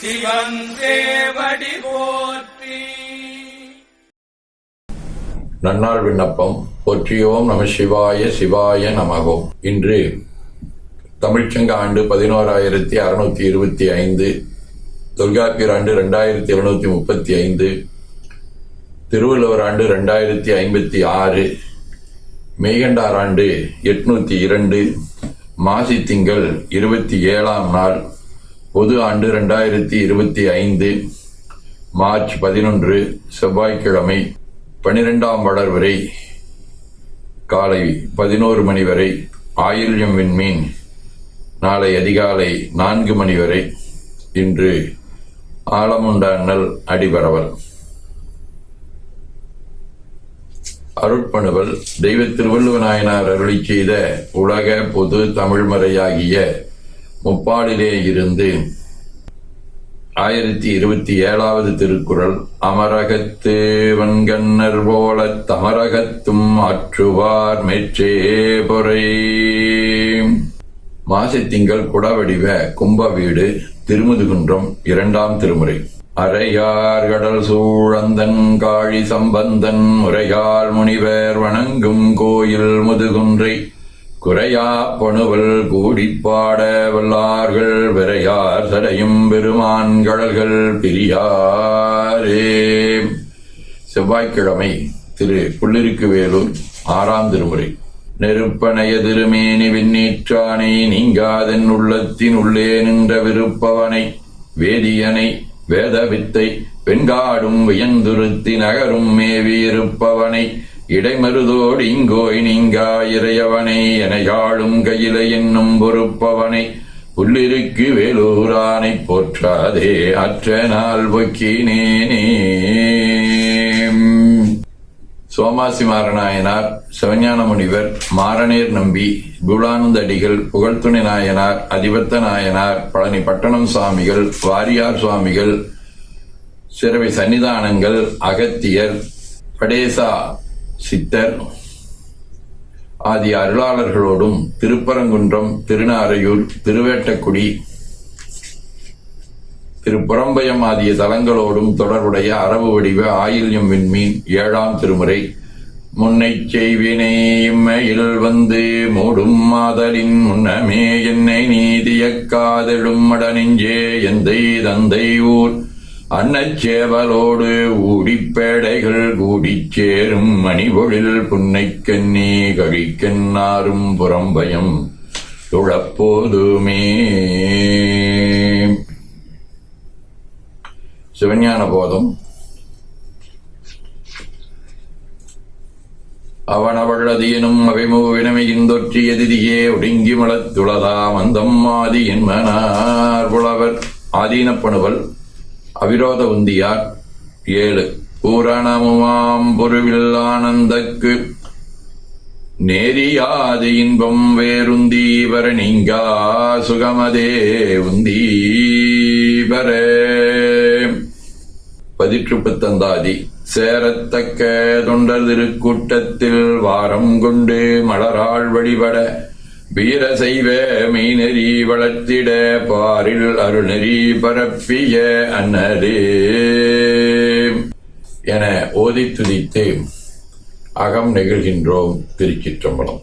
சிவன் சேவடி போற்றி. நன்னாள் விண்ணப்பம். போற்றியோம் நம சிவாய சிவாய நமகோம் இன்று தமிழ்ச்சங்க ஆண்டு பதினோராயிரத்தி அறுநூத்தி இருபத்தி ஐந்து தொல்காப்பியர் ஆண்டு ரெண்டாயிரத்தி எழுநூத்தி முப்பத்தி ஐந்து திருவள்ளுவர் ஆண்டு ரெண்டாயிரத்தி ஐம்பத்தி ஆறு மெய்கண்டார் ஆண்டு எட்நூத்தி இரண்டு மாசி திங்கள் இருபத்தி ஏழாம் நாள். பொது ஆண்டு ரெண்டாயிரத்தி இருபத்தி ஐந்து மார்ச் பதினொன்று செவ்வாய்க்கிழமை பனிரெண்டாம் வளர் வரை காலை பதினோரு மணி வரை ஆயில்யம் விண்மீன் நாளை அதிகாலை நான்கு மணி வரை இன்று ஆலமுண்டாண்ணல் அடிபரவல். அருட்பணுவல் தெய்வ திருவள்ளுவ நாயனார் அருளி செய்த உலக பொது தமிழ்மறையாகிய முப்பாடிலே இருந்து ஆயிரத்தி இருபத்தி ஏழாவது திருக்குறள் அமரகத்து வன்கண்ணர் போல தமரகத்தும் ஆற்றுவார் மேற்றே பொறை. மாசித்திங்கள் குடவடிவ கும்ப வீடு திருமுதுகுன்றம் இரண்டாம் திருமுறை. அரையார் கடல் சூழந்தன் காழி சம்பந்தன் முறையால் முனிவர் வணங்கும் கோயில் முதுகுன்றை. குறையா பணுவல் கூடிப்பாட வல்லார்கள் விரையார் சடையும் பெருமான் கடல்கள் பிரியாரே. செவ்வாய்க்கிழமை திரு புள்ளிருக்கு வேலூர் ஆறாம் திருமுறை. நெருப்பனைய திருமேனி விண்ணீற்றானை நீங்காதென் உள்ளத்தின் உள்ளே நின்ற விருப்பவனை வேதியனை வேதவித்தை பெண்காடும் வெண்காடும் வியந்துருத்தி நகரும் மேவியிருப்பவனை இடைமருதோடு இங்கோய் நீங்கா இறையவனை யாழும் கையில என்னும் பொறுப்பவனை. உள்ளிருக்கு வேலூரானை போற்றாதே அற்ற நாள் பொக்கினேனே சோமாசி மாரநாயனார் சிவஞான முனிவர் மாரணேர் நம்பி குலானந்த அடிகள் புகழ்துணை நாயனார் அதிபத்த நாயனார் பழனி பட்டணம் சுவாமிகள் வாரியார் சுவாமிகள் சிறவை சன்னிதானங்கள் அகத்தியர் படேசா சித்தர். ஆதி அருளாளர்களோடும் திருப்பரங்குன்றம் திருநாரையூர் திருவேட்டக்குடி திருப்புறம்பயம் ஆகிய தலங்களோடும் தொடர்புடைய அரபு வடிவ ஆயில்யம் விண்மீன் ஏழாம் திருமுறை. முன்னைச் செய்வினை இம்மையில் வந்து மூடும் மாதலின் முன்னமே என்னை நீதியக்காதெழும் மடனெஞ்சே எந்தை தந்தை ஊர். அன்னச்சேவலோடு ஊடிப்பேடைகள் கூடிச் சேரும் மணிபொழில் புன்னைக்கண்ணி கழிக்கன்னாரும் புறம்பயம் துழப்போதுமே. சிவஞான போதம். அவனவள்ளதியனும் அவைமூவினமையிந்தொற்றி எதிரியே ஒடுங்கி மலத்துளதாம் அந்தம் ஆதி என்மனார் புலவர். ஆதீனப்பணுவல் அவிரோத உந்தியார் ஏழு. பூரணமுமாம் பொருவில் ஆனந்தக்கு நேரியாது இன்பம் வேறுந்தீவர நீங்கா சுகமதே உந்தீவர பதிற்று புத்தந்தாதி சேரத்தக்க தொண்டர் திருக்கூட்டத்தில் வாரம் கொண்டு மலராள் வழிபட வீர செய்வ மெய்நெறி வளர்த்திட பாரில் அருள்நெறி பரப்பிய அன்னரே என ஓதி துதித்து அகம் நெகிழ்கின்றோம் திருச்சிற்றம்பலம்.